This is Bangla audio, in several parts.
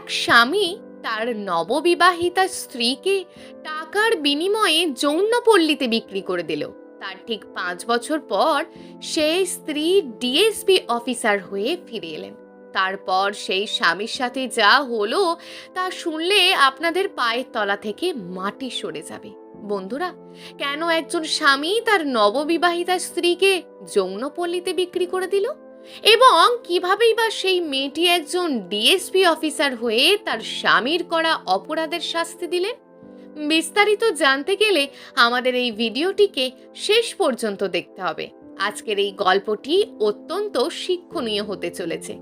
এক স্বামী তার নববিবাহিতা স্ত্রীকে টাকার বিনিময়ে যৌনপল্লীতে বিক্রি করে দিল। তার ঠিক পাঁচ বছর পর সেই স্ত্রী ডিএসপি অফিসার হয়ে ফিরে এলেন। তারপর সেই স্বামীর সাথে যা হলো তা শুনলে আপনাদের পায়ের তলা থেকে মাটি সরে যাবে। বন্ধুরা, কেন একজন স্বামী তার নববিবাহিতা স্ত্রীকে যৌনপল্লীতে বিক্রি করে দিল? এবং কিভাবেই বা সেই মেয়েটি একজন ডিএসপি অফিসার হয়ে তার স্বামীর করা অপরাধের শাস্তি দিলেন? বিস্তারিত জানতে গেলে আমাদের এই ভিডিওটিকে শেষ পর্যন্ত দেখতে হবে। আজকের এই গল্পটি অত্যন্ত শিক্ষণীয় হতে চলেছে।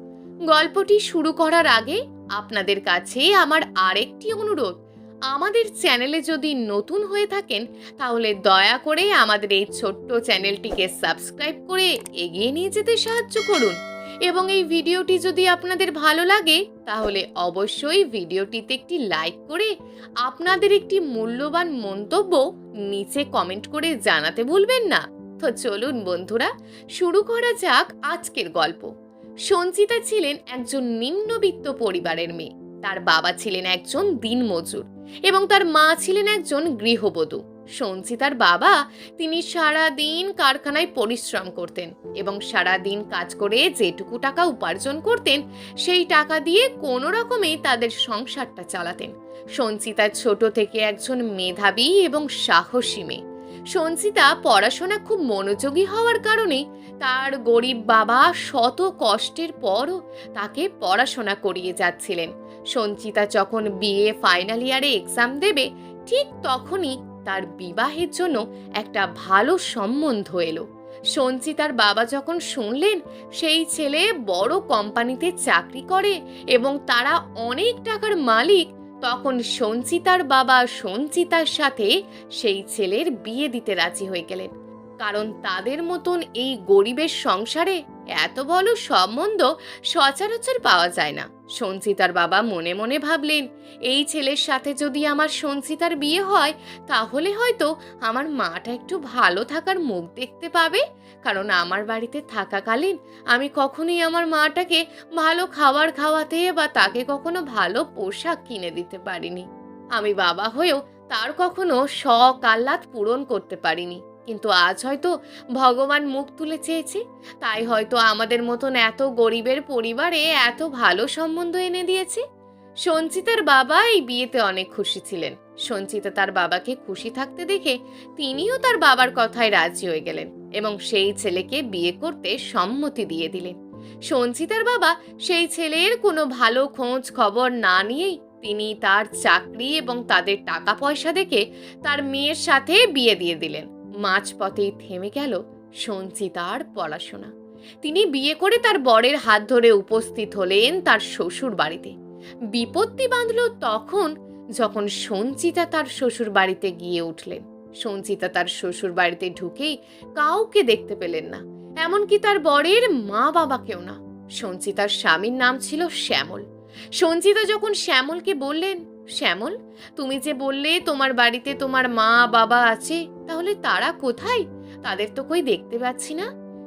গল্পটি শুরু করার আগে আপনাদের কাছে আমার আরেকটি অনুরোধ। আমাদের চ্যানেলে যদি নতুন হয়ে থাকেন, তাহলে দয়া করে আমাদের এই ছোট্ট চ্যানেলটিকে সাবস্ক্রাইব করে এগিয়ে নিয়ে যেতে সাহায্য করুন। এবং এই ভিডিওটি যদি আপনাদের ভালো লাগে, তাহলে অবশ্যই ভিডিওটিতে একটি লাইক করে আপনাদের একটি মূল্যবান মন্তব্য নিচে কমেন্ট করে জানাতে ভুলবেন না। তো চলুন বন্ধুরা, শুরু করা যাক আজকের গল্প। সঞ্চিতা ছিলেন একজন নিম্নবিত্ত পরিবারের মেয়ে। তার বাবা ছিলেন একজন দিনমজুর এবং তার মা ছিলেন একজন গৃহবধূ। সঞ্চিতার বাবা তিনি সারা দিন কারখানায় পরিশ্রম করতেন এবং সারা দিন কাজ করে যেটুকু টাকা উপার্জন করতেন, সেই টাকা দিয়ে কোনো রকমে তাদের সংসারটা চালাতেন। সঞ্চিতা ছোট থেকে একজন মেধাবী এবং সাহসী মেয়ে। সঞ্চিতা পড়াশোনা খুব মনোযোগী হওয়ার কারণে তার গরিব বাবা শত কষ্টের পরও তাকে পড়াশোনা করিয়ে যাচ্ছিলেন। সঞ্চিতা যখন বিএ ফাইনাল ইয়ারে এক্সাম দেবে, ঠিক তখনই তার বিবাহের জন্য একটা ভালো সম্বন্ধ এলো। সঞ্চিতার বাবা যখন শুনলেন, সেই ছেলে বড় কোম্পানিতে চাকরি করে এবং তারা অনেক টাকার মালিক, তখন সঞ্চিতার বাবা সঞ্চিতার সাথে সেই ছেলের বিয়ে দিতে রাজি হয়ে গেলেন। কারণ তাদের মতন এই গরিবের সংসারে এত বড় সম্বন্ধ সচরাচর পাওয়া যায় না। সঞ্চিতার বাবা মনে মনে ভাবলেন, এই ছেলের সাথে যদি আমার সঞ্চিতার বিয়ে হয়, তাহলে হয়তো আমার মাটা একটু ভালো থাকার মুখ দেখতে পাবে। কারণ আমার বাড়িতে থাকাকালীন আমি কখনোই আমার মাটাকে ভালো খাবার খাওয়াতে বা তাকে কখনো ভালো পোশাক কিনে দিতে পারিনি। আমি বাবা হয়েও তার কখনো শখ আহ্লাদ পূরণ করতে পারিনি। কিন্তু আজ হয়তো ভগবান মুখ তুলে চেয়েছে। তাই হয়তো আমাদের মতন এত গরিবের পরিবারে এত ভালো সম্বন্ধ এনে দিয়েছে। সঞ্চিতার বাবা এই বিয়েতে অনেক খুশি ছিলেন। সঞ্চিতা তার বাবাকে খুশি থাকতে দেখে তিনিও তার বাবার কথায় রাজি হয়ে গেলেন এবং সেই ছেলেকে বিয়ে করতে সম্মতি দিয়ে দিলেন। সঞ্চিতার বাবা সেই ছেলের কোনো ভালো খোঁজ খবর না নিয়েই তিনি তার চাকরি এবং তাদের টাকা পয়সা দেখে তার মেয়ের সাথে বিয়ে দিয়ে দিলেন। মাঝপথেই থেমে গেল সঞ্চিতার পড়াশোনা। তিনি বিয়ে করে তার বরের হাত ধরে উপস্থিত হলেন তার শ্বশুর বাড়িতে। বিপত্তি বাঁধল তখন যখন সঞ্চিতা তার শ্বশুর বাড়িতে গিয়ে উঠলেন। সঞ্চিতা তার শ্বশুর বাড়িতে ঢুকেই কাউকে দেখতে পেলেন না, এমনকি তার বরের মা বাবাকেও না। সঞ্চিতার স্বামীর নাম ছিল শ্যামল। সঞ্চিতা যখন শ্যামলকে বললেন শ্যামল, তুমি যে বললে তোমার বাড়িতে তোমার মা, বাবা আছে, তাহলে তারা কোথায়? তাদের তো কই দেখতে পাচ্ছি না।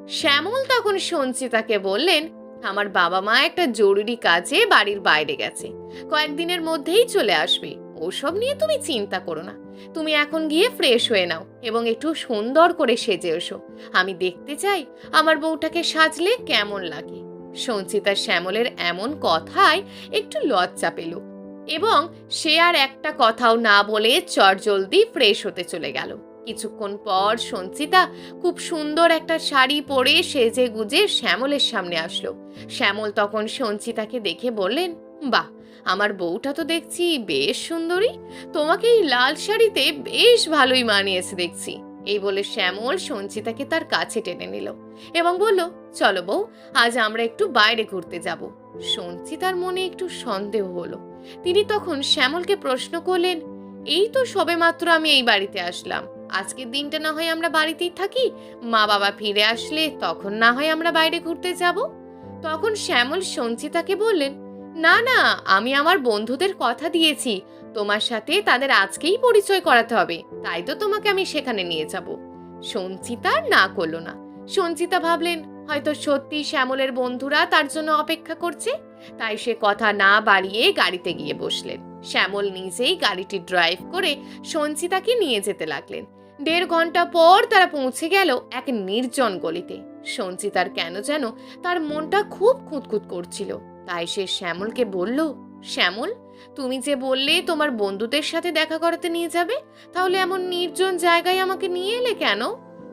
শ্যামল তখন সঞ্চিতাকে বললেন, আমার বাবা মা একটা জরুরি কাজে বাড়ির বাইরে গেছে। কয়েকদিনের মধ্যেই চলে আসবে। ওসব নিয়ে তুমি চিন্তা করো না। তুমি এখন গিয়ে ফ্রেশ হয়ে নাও এবং একটু সুন্দর করে সেজে এসো। আমি দেখতে চাই আমার বউটাকে সাজলে কেমন লাগে। সঞ্চিতা শ্যামলের এমন কথায় একটু লজ্জা পেল। এবং সে আর একটা কথাও না বলে চটজলদি ফ্রেশ হতে চলে গেল। কিছুক্ষণ পর সঞ্চিতা খুব সুন্দর একটা শাড়ি পরে সেজে গুজে শ্যামলের সামনে আসলো। শ্যামল তখন সঞ্চিতাকে দেখে বললেন, বাহ, আমার বউটা তো দেখছি বেশ সুন্দরী। তোমাকে এই লাল শাড়িতে বেশ ভালোই মানিয়েছে দেখছি। এই বলে শ্যামল সঞ্চিতাকে তার কাছে টেনে নিল এবং বলল, চলো বউ, আজ আমরা একটু বাইরে ঘুরতে যাব। সঞ্চিতার মনে একটু সন্দেহ হলো। তিনি তখন শ্যামলকে প্রশ্ন করলেন, এই তো সবেমাত্র আমি এই বাড়িতে আসলাম। আজকের দিনটা না হয় আমরা বাড়িতেই থাকি। মা বাবা ফিরে আসলে তখন না হয় আমরা বাইরে ঘুরতে যাব। তখন শ্যামল সঞ্চিতাকে বললেন, না না, আমি আমার বন্ধুদের কথা দিয়েছি। তোমার সাথে তাদের আজকেই পরিচয় করাতে হবে। তাই তো তোমাকে আমি সেখানে নিয়ে যাব। সঞ্চিতা না করল না। সঞ্চিতা ভাবলেন, হয়তো সত্যি শ্যামলের বন্ধুরা তার জন্য অপেক্ষা করছে? তাই সে কথা না বাড়িয়ে গাড়িতে গিয়ে বসলেন। শ্যামল নিজেই গাড়িটি ড্রাইভ করে সঞ্চিতাকে নিয়ে যেতে লাগলেন। দেড় ঘণ্টা পর তারা পৌঁছে গেল এক নির্জন গলিতে। সঞ্চিতার কেন যেন তার মনটা খুব খুঁতখুত করছিল। তাই সে শ্যামলকে বলল, শ্যামল, তুমি যে বললে তোমার বন্ধুদের সাথে দেখা করাতে নিয়ে যাবে, তাহলে এমন নির্জন জায়গায় আমাকে নিয়ে এলে কেন?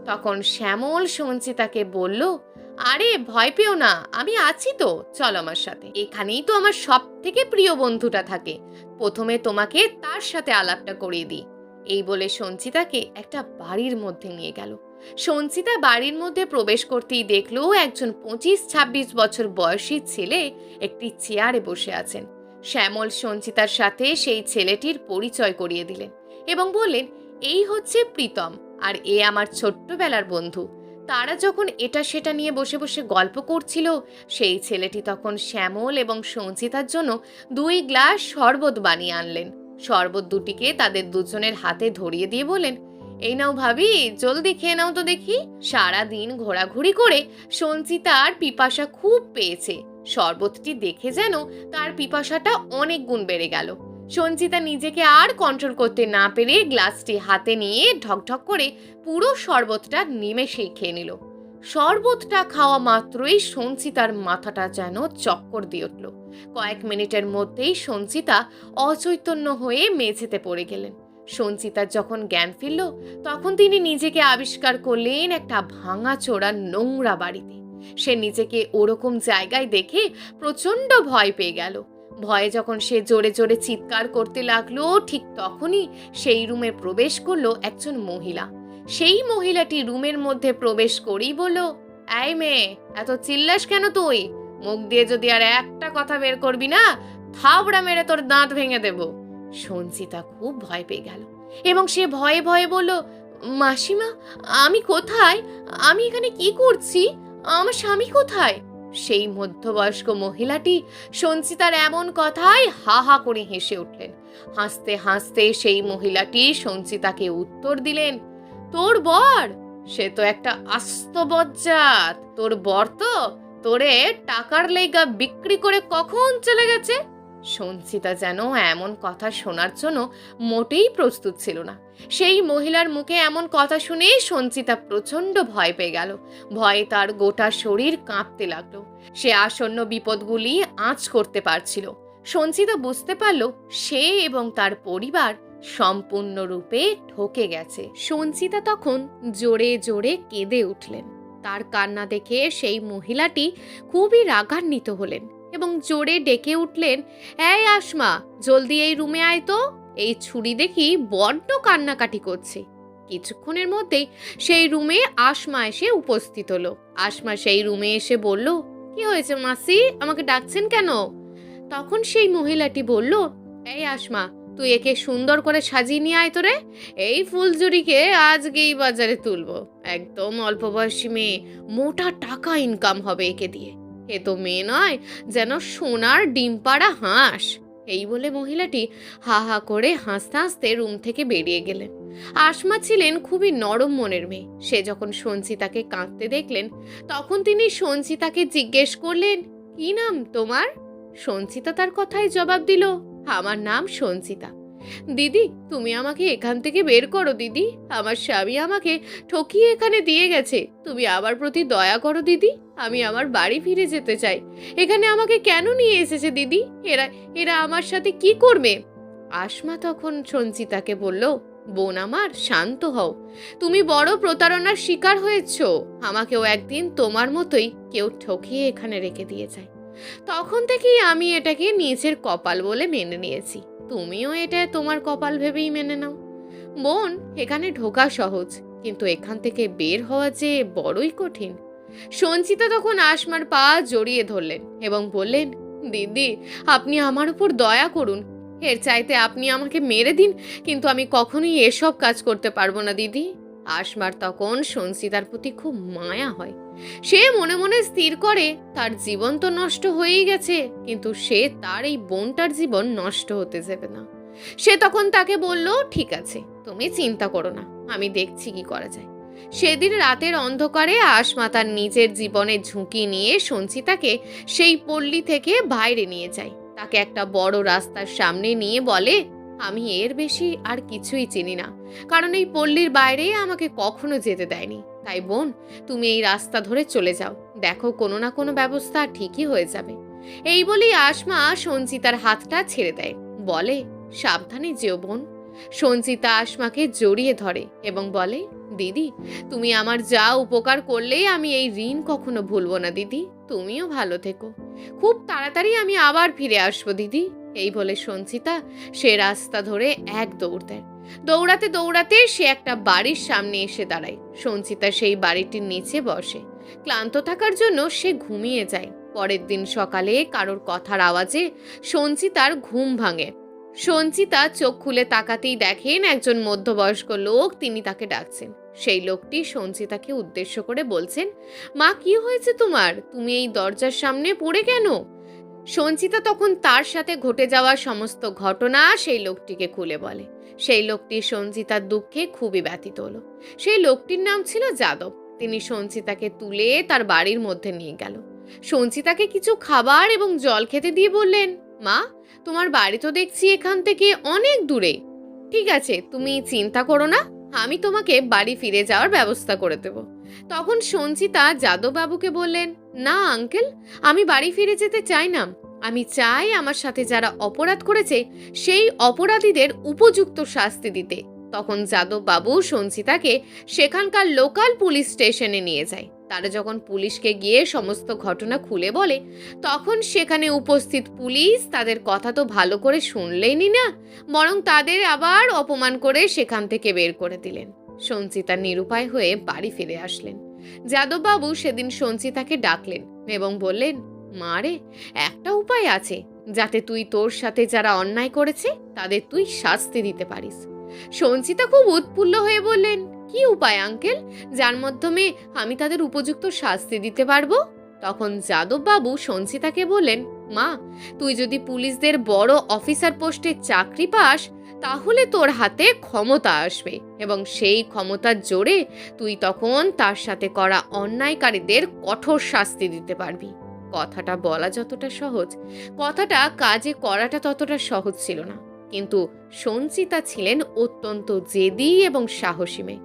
তখন শ্যামল সঞ্চিতাকে বলল আরে, ভয় পেও না, আমি আছি তো। চল আমার সাথে। এখানেই তো আমার সব থেকে প্রিয় বন্ধুটা থাকে। প্রথমে তোমাকে তার সাথে আলাপটা করিয়ে দিই। এই বলে সঞ্চিতাকে একটা বাড়ির মধ্যে নিয়ে গেল। সঞ্চিতা বাড়ির মধ্যে প্রবেশ করতেই দেখল একজন পঁচিশ ছাব্বিশ বছর বয়সী ছেলে একটি চেয়ারে বসে আছেন। শ্যামল সঞ্চিতার সাথে সেই ছেলেটির পরিচয় করিয়ে দিলেন এবং বললেন, এই হচ্ছে প্রীতম, আর এ আমার ছোট্টবেলার বন্ধু। তারা যখন এটা সেটা নিয়ে বসে বসে গল্প করছিল, সেই ছেলেটি তখন শ্যামল এবং সঞ্চিতার জন্য দুই গ্লাস শরবত বানিয়ে আনলেন। শরবত দুটিকে তাদের দুজনের হাতে ধরিয়ে দিয়ে বলেন এই নাও ভাবি, জলদি খেয়ে নাও তো দেখি। সারা দিন ঘোরাঘুরি করে সঞ্চিতার পিপাসা খুব পেয়েছে। শরবতটি দেখে যেন তার পিপাসাটা অনেক গুণ বেড়ে গেল। সঞ্চিতা নিজেকে আর কন্ট্রোল করতে না পেরে গ্লাসটি হাতে নিয়ে ঢকঢক করে পুরো শরবতটা নিমেষেই খেয়ে নিল। শরবতটা খাওয়া মাত্রই সঞ্চিতার মাথাটা যেন চক্কর দিয়ে উঠল। কয়েক মিনিটের মধ্যেই সঞ্চিতা অচৈতন্য হয়ে মেঝেতে পড়ে গেলেন। সঞ্চিতার যখন জ্ঞান ফিরল, তখন তিনি নিজেকে আবিষ্কার করলেন একটা ভাঙা চোরা নোংরা বাড়িতে। সে নিজেকে ওরকম জায়গায় দেখে প্রচণ্ড ভয় পেয়ে গেল। ভয়ে যখন সে জোরে জোরে চিৎকার করতে লাগল, ঠিক তখনই সেই রুমে প্রবেশ করল একজন মহিলা। সেই মহিলাটি রুমের মধ্যে প্রবেশ করেই বলল, এই মেয়ে, এত চিল্লাস কেন তুই? মুখ দিয়ে যদি আর একটা কথা বের করবি না, থাবড়া মেরে তোর দাঁত ভেঙে দেব। সঞ্চিতা খুব ভয় পেয়ে গেল এবং সে ভয়ে ভয়ে বলল, মাসিমা, আমি কোথায়? আমি এখানে কি করছি? আমার স্বামী কোথায়? সেই মধ্যবয়স্ক মহিলাটি সঞ্চিতার এমন কথায় হা হা করে হেসে উঠলেন। হাসতে হাসতে সেই মহিলাটি সঞ্চিতাকে উত্তর দিলেন, তোর বর, সে তো একটা আস্ত বজ্জাত। তোর বর তো তোরে টাকার লেগা বিক্রি করে কখন চলে গেছে? সঞ্চিতা যেন এমন কথা শোনার জন্য মোটেই প্রস্তুত ছিল না। সেই মহিলার মুখে এমন কথা শুনে সঞ্চিতা প্রচণ্ড ভয় পেয়ে গেল। ভয়ে তার গোটা শরীর কাঁপতে লাগল। সে আসন্ন বিপদগুলি আঁচ করতে পারছিল। সঞ্চিতা বুঝতে পারল, সে এবং তার পরিবার সম্পূর্ণরূপে ঠকে গেছে। সঞ্চিতা তখন জোরে জোরে কেঁদে উঠলেন। তার কান্না দেখে সেই মহিলাটি খুবই রাগান্বিত হলেন। এবং জোরে ডেকে উঠলেন, এই আসমা, জলদি এই রুমে আয় তো। এই ছুরি দেখি বড্ড কান্নাকাটি করছে। কিছুক্ষণের মধ্যেই সেই রুমে আসমা এসে উপস্থিত হলো। আসমা সেই রুমে এসে বলল, কি হয়েছে মাসি? আমাকে ডাকছেন কেন? তখন সেই মহিলাটি বলল, এই আসমা, তুই একে সুন্দর করে সাজিয়ে নিয়ে আয় তোরে এই ফুলজুরিকে আজকেই বাজারে তুলবো। একদম অল্প বয়সী মেয়ে, মোটা টাকা ইনকাম হবে একে দিয়ে। এ তো মেয়ে নয়, যেন সোনার ডিম পাড়া হাঁস। এই বলে মহিলাটি হা হা করে হাসতে হাসতে রুম থেকে বেরিয়ে গেলেন। আসমা ছিলেন খুবই নরম মনের মেয়ে। সে যখন সঞ্চিতাকে কাঁদতে দেখলেন, তখন তিনি সঞ্চিতাকে জিজ্ঞেস করলেন, কি নাম তোমার? সঞ্চিতা তার কথায় জবাব দিল, আমার নাম সঞ্চিতা। দিদি, তুমি আমাকে এখান থেকে বের করো দিদি। আমার স্বামী আমাকে ঠকিয়ে এখানে দিয়ে গেছে। তুমি আমার প্রতি দয়া করো দিদি, আমি আমার বাড়ি ফিরে যেতে চাই। এখানে আমাকে কেন নিয়ে এসেছে দিদি? এরা এরা আমার সাথে কি করবে? আসমা তখন সঞ্চিতাকে বলল, বোন আমার, শান্ত হও। তুমি বড় প্রতারণার শিকার হয়েছ। আমাকেও একদিন তোমার মতোই কেউ ঠকিয়ে এখানে রেখে দিয়ে যায়। তখন থেকেই আমি এটাকে নিজের কপাল বলে মেনে নিয়েছি। তুমিও এটা তোমার কপাল ভেবেই মেনে নাও। বোন এখানে ঢোকা সহজ, কিন্তু এখান থেকে বের হওয়া যে বড়ই কঠিন। সঞ্চিতা তখন আসমার পা জড়িয়ে ধরলেন এবং বললেন, দিদি, আপনি আমার উপর দয়া করুন। এর চাইতে আপনি আমাকে মেরে দিন, কিন্তু আমি কখনোই এসব কাজ করতে পারব না, দিদি। আসমার তখন সঞ্চিতার প্রতি খুব মায়া হয়। সে মনে মনে স্থির করে, তার জীবন তো নষ্ট হয়েই গেছে, কিন্তু সে তার এই বোনটার জীবন নষ্ট হতে দেবে না। সে তখন তাকে বলল, ঠিক আছে, তুমি চিন্তা করো না, আমি দেখছি কি করা যায়। সেদিন রাতের অন্ধকারে আসমা তার নিজের জীবনের ঝুঁকি নিয়ে সঞ্চিতাকে সেই পল্লী থেকে বাইরে নিয়ে যায়। তাকে একটা বড় রাস্তার সামনে নিয়ে বলে আমি এর বেশি আর কিছুই চিনি না। কারণ এই পল্লীর বাইরে আমাকে কখনো যেতে দেয়নি। তাই বোন, তুমি এই রাস্তা ধরে চলে যাও। দেখো কোনো না কোনো ব্যবস্থা ঠিকই হয়ে যাবে। এই বলেই আসমা সঞ্চিতার হাতটা ছেড়ে দেয়। বলে, সাবধানে যেও বোন। সঞ্চিতা আসমাকে জড়িয়ে ধরে এবং বলে, দিদি, তুমি আমার যা উপকার করলে আমি এই ঋণ কখনো ভুলবো না, দিদি। তুমিও ভালো থেকো। খুব তাড়াতাড়ি আমি আবার ফিরে আসব, দিদি। এই বলে সঞ্চিতা সে রাস্তা ধরে এক দৌড় দেয়। দৌড়াতে দৌড়াতে সে একটা বাড়ির সামনে এসে দাঁড়ায়। সঞ্চিতা সেই বাড়িটির নিচে বসে। ক্লান্ত থাকার জন্য সে ঘুমিয়ে যায়। পরের দিন সকালে কারোর কথার আওয়াজে সঞ্চিতার ঘুম ভাঙে। সঞ্চিতা চোখ খুলে তাকাতেই দেখেন একজন মধ্যবয়স্ক লোক তিনি তাকে ডাকছেন। সেই লোকটি সঞ্চিতাকে উদ্দেশ্য করে বলছেন, মা, কি হয়েছে তোমার? তুমি এই দরজার সামনে পড়ে কেন? সঞ্চিতা তখন তার সাথে ঘটে যাওয়া সমস্ত ঘটনা সেই লোকটিকে খুলে বলে। সেই লোকটি সঞ্চিতার দুঃখে খুবই ব্যথিত হলো। সেই লোকটির নাম ছিল যাদব। তিনি সঞ্চিতাকে তুলে তার বাড়ির মধ্যে নিয়ে গেল। সঞ্চিতাকে কিছু খাবার এবং জল খেতে দিয়ে বললেন, মা, তোমার বাড়ি তো দেখছি এখান থেকে অনেক দূরে। ঠিক আছে, তুমি চিন্তা করো না, আমি তোমাকে বাড়ি ফিরে যাওয়ার ব্যবস্থা করে দেব। তখন সঞ্চিতা যাদববাবুকে বললেন, না, আঙ্কেল, আমি বাড়ি ফিরে যেতে চাই না। আমি চাই আমার সাথে যারা অপরাধ করেছে, সেই অপরাধীদের উপযুক্ত শাস্তি দিতে। তখন যাদববাবু সঞ্চিতাকে সেখানকার লোকাল পুলিশ স্টেশনে নিয়ে যায়। তারা যখন পুলিশকে গিয়ে সমস্ত ঘটনা খুলে বলে, তখন সেখানে উপস্থিত পুলিশ তাদের কথা তো ভালো করে শুনলেনই না, বরং তাদের আবার অপমান করে সেখান থেকে বের করে দিলেন। সঞ্চিতা নিরুপায় হয়ে বাড়ি ফিরে আসলেন। যাদববাবু সেদিন সঞ্চিতাকে ডাকলেন এবং বললেন মারে একটা উপায় আছে, যাতে তুই তোর সাথে যারা অন্যায় করেছে, তাদের তুই শাস্তি দিতে পারিস। সঞ্চিতা খুব উৎফুল্ল হয়ে বললেন, কি উপায়, আঙ্কেল? যার মাধ্যমে আমি তাদের উপযুক্ত শাস্তি দিতে পারব? তখন যাদববাবু সঞ্চিতাকে বললেন, মা, তুই যদি পুলিশদের বড় অফিসার পোস্টে চাকরি পাস তাহলে তোর হাতে ক্ষমতা আসবে এবং সেই ক্ষমতার জোরে তুই তখন তার সাথে করা অন্যায়কারীদের কঠোর শাস্তি দিতে পারবি। কথাটা বলা যতটা সহজ, কথাটা কাজে করাটা ততটা সহজ ছিল না। কিন্তু সঞ্চিতা ছিলেন অত্যন্ত জেদি এবং সাহসী মেয়ে।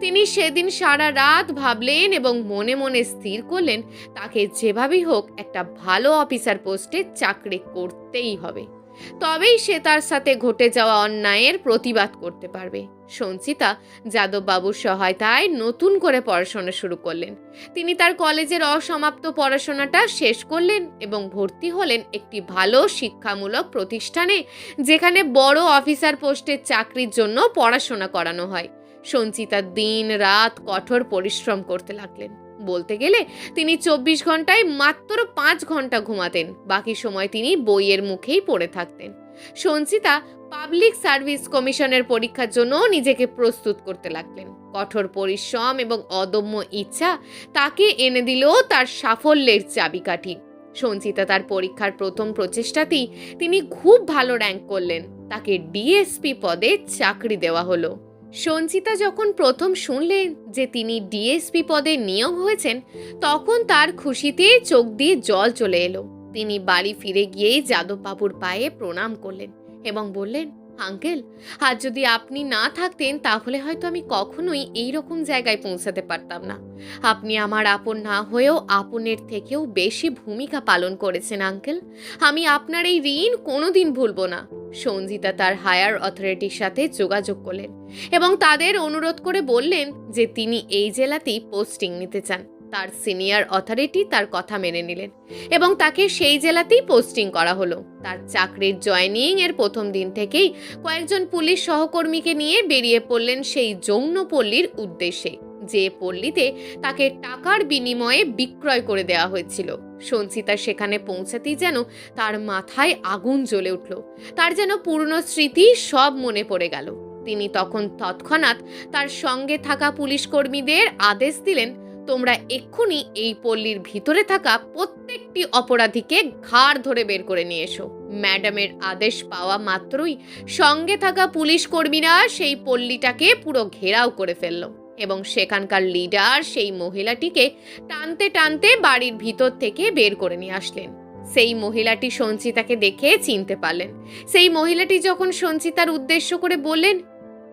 তিনি সেদিন সারা রাত ভাবলেন এবং মনে মনে স্থির করলেন, তাকে যেভাবেই হোক একটা ভালো অফিসার পোস্টে চাকরি করতেই হবে। তবেই সে তার সাথে ঘটে যাওয়া অন্যায়ের প্রতিবাদ করতে পারবে। সঞ্চিতা, যাদববাবুর সহায়তায় নতুন করে পড়াশোনা শুরু করলেন। তিনি তার কলেজের অসমাপ্ত পড়াশোনাটা শেষ করলেন এবং ভর্তি হলেন একটি ভালো শিক্ষামূলক প্রতিষ্ঠানে, যেখানে বড় অফিসার পোস্টের চাকরির জন্য পড়াশোনা করানো হয়। সঞ্চিতা দিন রাত কঠোর পরিশ্রম করতে লাগলেন। বলতে গেলে তিনি চব্বিশ ঘন্টায় মাত্র পাঁচ ঘণ্টা ঘুমাতেন, বাকি সময় তিনি বইয়ের মুখেই পড়ে থাকতেন। সঞ্চিতা পাবলিক সার্ভিস কমিশনের পরীক্ষার জন্য নিজেকে প্রস্তুত করতে লাগলেন। কঠোর পরিশ্রম এবং অদম্য ইচ্ছা তাকে এনে দিল তার সাফল্যের চাবিকাঠি। সঞ্চিতা তার পরীক্ষার প্রথম প্রচেষ্টাতেই তিনি খুব ভালো র্যাঙ্ক করলেন। তাকে ডিএসপি পদে চাকরি দেওয়া হলো। সঞ্চিতা যখন প্রথম শুনলেন যে তিনি ডিএসপি পদে নিয়োগ হয়েছেন, তখন তার খুশিতে চোখ দিয়ে জল চলে এলো। তিনি বাড়ি ফিরে গিয়েই যাদববাবুর পায়ে প্রণাম করলেন এবং বললেন আঙ্কেল? আজ যদি আপনি না থাকতেন, তাহলে হয়তো আমি কখনোই এই রকম জায়গায় পৌঁছাতে পারতাম না। আপনি আমার আপন না হয়েও আপনের থেকেও বেশি ভূমিকা পালন করেছেন, আঙ্কেল। আমি আপনার এই ঋণ কোনোদিন ভুলবো না। সঞ্জিতা তার হায়ার অথরিটির সাথে যোগাযোগ করলেন এবং তাদের অনুরোধ করে বললেন যে তিনি এই জেলাতেই পোস্টিং নিতে চান। তার সিনিয়র অথরিটি তার কথা মেনে নিলেন এবং তাকে সেই জেলাতেই পোস্টিং করা হলো। তার চাকরির জয়নিং এর প্রথম দিন থেকেই কয়েকজন পুলিশ সহকর্মীকে নিয়ে বেরিয়ে পড়লেন সেই যৌনপল্লীর উদ্দেশ্যে। যে পল্লীতে তাকে টাকার বিনিময়ে বিক্রয় করে দেওয়া হয়েছিল। সঞ্চিতা সেখানে পৌঁছাতেই যেন তার মাথায় আগুন জ্বলে উঠল। তার যেন পুরনো স্মৃতি সব মনে পড়ে গেল। তিনি তখন তৎক্ষণাৎ তার সঙ্গে থাকা পুলিশ কর্মীদের আদেশ দিলেন তোমরা এক্ষুনি এই পল্লীর ভিতরে থাকা প্রত্যেকটি অপরাধীকে ঘাড় ধরে বের করে নিয়ে এসো। ম্যাডামের আদেশ পাওয়া মাত্রই সঙ্গে থাকা পুলিশ কর্মীরা সেই পল্লীটাকে পুরো ঘেরাও করে ফেলল এবং সেখানকার লিডার সেই মহিলাটিকে টানতে টানতে বাড়ির ভিতর থেকে বের করে নিয়ে আসলেন। সেই মহিলাটি সঞ্চিতাকে দেখে চিনতে পারলেন। সেই মহিলাটি যখন সঞ্চিতার উদ্দেশ্য করে বললেন,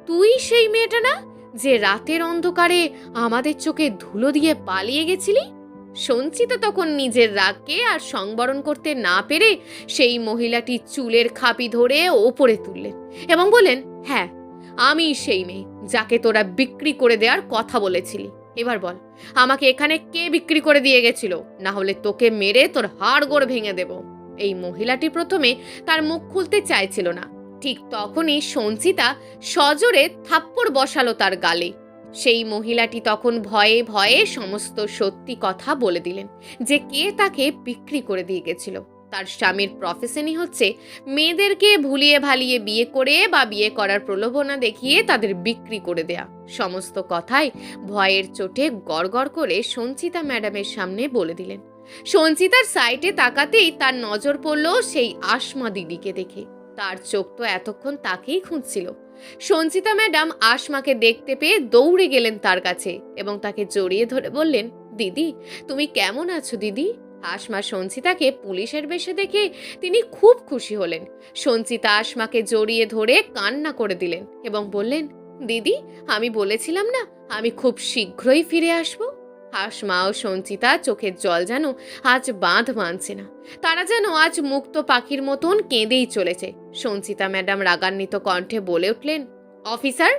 তুই সেই মেয়েটা না? যে রাতের অন্ধকারে আমাদের চোখে ধুলো দিয়ে পালিয়ে গেছিলি? সঞ্চিতা তখন নিজের রাগকে আর সংবরণ করতে না পেরে সেই মহিলাটি চুলের খাপি ধরে ওপরে তুললেন এবং বললেন হ্যাঁ আমি সেই মেয়ে যাকে তোরা বিক্রি করে দেওয়ার কথা বলেছিলি। এবার বল, আমাকে এখানে কে বিক্রি করে দিয়ে গেছিল? না হলে তোকে মেরে তোর হাড় গোড় ভেঙে দেব। এই মহিলাটি প্রথমে তার মুখ খুলতে চাইছিল না ঠিক তখনই সঞ্চিতা সজোরে থাপ্পড় বসালো তার গালে। সেই মহিলাটি তখন ভয়ে ভয়ে সমস্ত সত্যি কথা বলে দিলেন যে কে তাকে বিক্রি করে দিয়ে গেছিল। তার স্বামীর প্রফেশনই হচ্ছে মেয়েদেরকে ভুলিয়ে ভালিয়ে বিয়ে করে বা বিয়ে করার প্রলোভনা দেখিয়ে তাদের বিক্রি করে দেয়া। সমস্ত কথাই ভয়ের চোটে গড়গড় করে সঞ্চিতা ম্যাডামের সামনে বলে দিলেন। সঞ্চিতার সাইটে তাকাতেই তার নজর পড়ল সেই আসমা দিদিকে দেখে। তার চোখ তো এতক্ষণ তাকেই খুঁজছিল। সঞ্চিতা ম্যাডাম আশমাকে দেখতে পেয়ে দৌড়ে গেলেন তার কাছে এবং তাকে জড়িয়ে ধরে বললেন, দিদি, তুমি কেমন আছো দিদি? আসমা সঞ্চিতাকে পুলিশের বেশে দেখে তিনি খুব খুশি হলেন। সঞ্চিতা আশমাকে জড়িয়ে ধরে কান্না করে দিলেন এবং বললেন, দিদি, আমি বলেছিলাম না, আমি খুব শীঘ্রই ফিরে আসব? আসমা ও সঞ্চিতা চোখের জল যেন আজ বাঁধ মানছে না। তারা যেন আজ মুক্ত পাখির মতন কেঁদেই চলেছে। সঞ্চিতা ম্যাডাম রাগান্বিত কণ্ঠে বলে উঠলেন, অফিসার,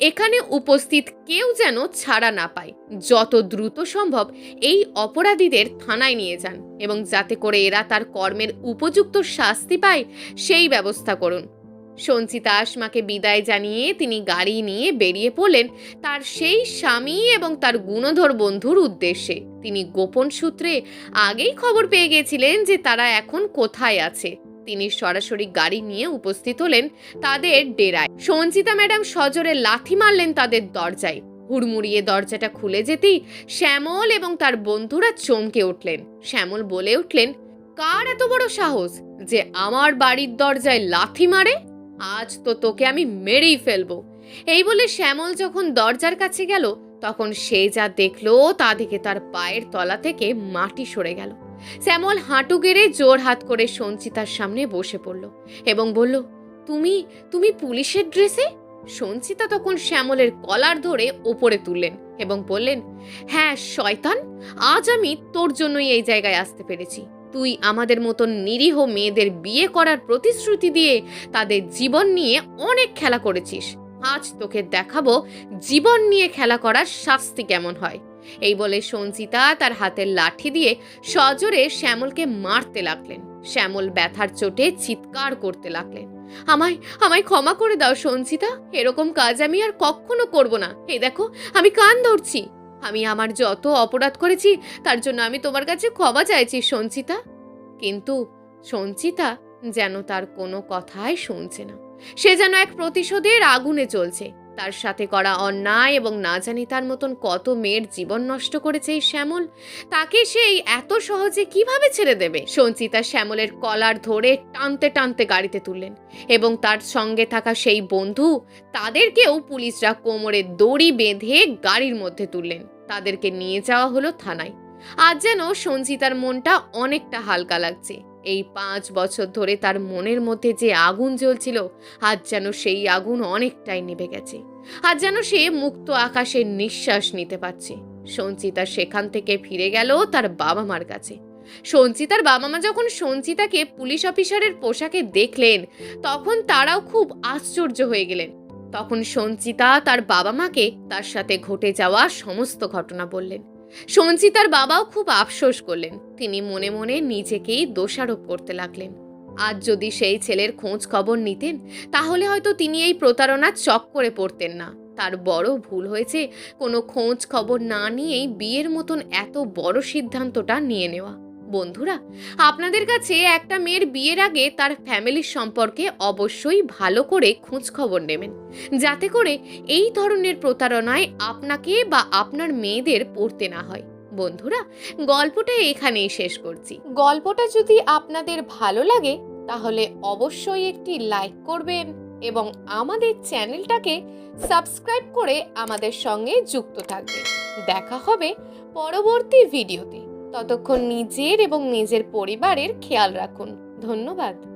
এখানে উপস্থিত কেউ যেন ছাড়া না পায়। যত দ্রুত সম্ভব এই অপরাধীদের থানায় নিয়ে যান এবং যাতে করে এরা তার কর্মের উপযুক্ত শাস্তি পায়, সেই ব্যবস্থা করুন। সঞ্চিতা আশমাকে বিদায় জানিয়ে তিনি গাড়ি নিয়ে বেরিয়ে পড়লেন তার সেই স্বামী এবং তার গুণধর বন্ধুর উদ্দেশ্যে। তিনি গোপন সূত্রে আগেই খবর পেয়ে গেছিলেন যে তারা এখন কোথায় আছে। তিনি সরাসরি গাড়ি নিয়ে উপস্থিত হলেন তাদের ডেরায়। সঞ্চিতা ম্যাডাম সজোরে লাথি মারলেন তাদের দরজায়। হুড়মুড়িয়ে দরজাটা খুলে যেতেই শ্যামল এবং তার বন্ধুরা চমকে উঠলেন। শ্যামল বলে উঠলেন, কার এত বড় সাহস যে আমার বাড়ির দরজায় লাথি মারে? আজ তো তোকে আমি মেরেই ফেলব। এই বলে শ্যামল যখন দরজার কাছে গেল, তখন সে যা দেখল তা দেখে তার পায়ের তলা থেকে মাটি সরে গেল। শ্যামল হাঁটু গেড়ে জোর হাত করে সঞ্চিতার সামনে বসে পড়ল এবং বলল, তুমি তুমি পুলিশের ড্রেসে? সঞ্চিতা তখন শ্যামলের কলার ধরে ওপরে তুললেন এবং বললেন হ্যাঁ শয়তান, আজ আমি তোর জন্যই এই জায়গায় আসতে পেরেছি। তুই আমাদের মতন নিরীহ মেয়েদের বিয়ে করার প্রতিশ্রুতি দিয়ে তাদের জীবন নিয়ে অনেক খেলা করেছিস। আজ তোকে দেখাবো জীবন নিয়ে খেলা করার শাস্তি কেমন হয়। এই বলে সঞ্চিতা তার হাতের লাঠি দিয়ে সজোরে শ্যামলকে মারতে লাগলেন। শ্যামল ব্যথার চোটে চিৎকার করতে লাগলেন। আমায় আমায় ক্ষমা করে দাও সঞ্চিতা। এরকম কাজ আমি আর কখনো করব না। এই দেখো, আমি কান ধরছি। আমি আমার যত অপরাধ করেছি, তার জন্য আমি তোমার কাছে ক্ষমা চাইছি, সঞ্চিতা। কিন্তু সঞ্চিতা যেন তার কোনো কথাই শুনছে না। সে যেন এক প্রতিশোধের আগুনে চলছে তার সাথে করা অন্যায় এবং না জানি তার মতন কত মেয়ের জীবন নষ্ট করেছে এই শ্যামল, তাকে সেই এত সহজে কীভাবে ছেড়ে দেবে? সঞ্চিতা শ্যামলের কলার ধরে টানতে টানতে গাড়িতে তুললেন এবং তার সঙ্গে থাকা সেই বন্ধু তাদেরকেও পুলিশরা কোমরে দড়ি বেঁধে গাড়ির মধ্যে তুললেন। তাদেরকে নিয়ে যাওয়া হলো থানায়। আজ যেন সঞ্চিতার মনটা অনেকটা হালকা লাগছে। এই পাঁচ বছর ধরে তার মনের মধ্যে যে আগুন জ্বলছিল, আজ যেন সেই আগুন অনেকটাই নিভে গেছে। আজ যেন সে মুক্ত আকাশের নিঃশ্বাস নিতে পারছে। সঞ্চিতা সেখান থেকে ফিরে গেল তার বাবা মার কাছে। সঞ্চিতার বাবা মা যখন সঞ্চিতাকে পুলিশ অফিসারের পোশাকে দেখলেন, তখন তারাও খুব আশ্চর্য হয়ে গেলেন। তখন সঞ্চিতা তার বাবা মাকে তার সাথে ঘটে যাওয়া সমস্ত ঘটনা বললেন। সঞ্চিতার বাবাও খুব আফসোস করলেন। তিনি মনে মনে নিজেকেই দোষারোপ করতে লাগলেন। আজ যদি সেই ছেলের খোঁজ খবর নিতেন, তাহলে হয়তো তিনি এই প্রতারণার চক্করে পড়তেন না। তার বড় ভুল হয়েছে কোনো খোঁজ খবর না নিয়েই বিয়ের মতন এত বড় সিদ্ধান্তটা নিয়ে নেওয়া। বন্ধুরা, আপনাদের কাছে একটা মেয়ের বিয়ের আগে তার ফ্যামিলির সম্পর্কে অবশ্যই ভালো করে খোঁজ খবর নেবেন। যাতে করে এই ধরনের প্রতারণায় আপনাকে বা আপনার মেয়েদের পড়তে না হয়। বন্ধুরা, গল্পটা এখানেই শেষ করছি। গল্পটা যদি আপনাদের ভালো লাগে, তাহলে অবশ্যই একটি লাইক করবেন এবং আমাদের চ্যানেলটাকে সাবস্ক্রাইব করে আমাদের সঙ্গে যুক্ত থাকবেন। দেখা হবে পরবর্তী ভিডিওতে। ততক্ষণ নিজের এবং নিজের পরিবারের খেয়াল রাখুন। ধন্যবাদ।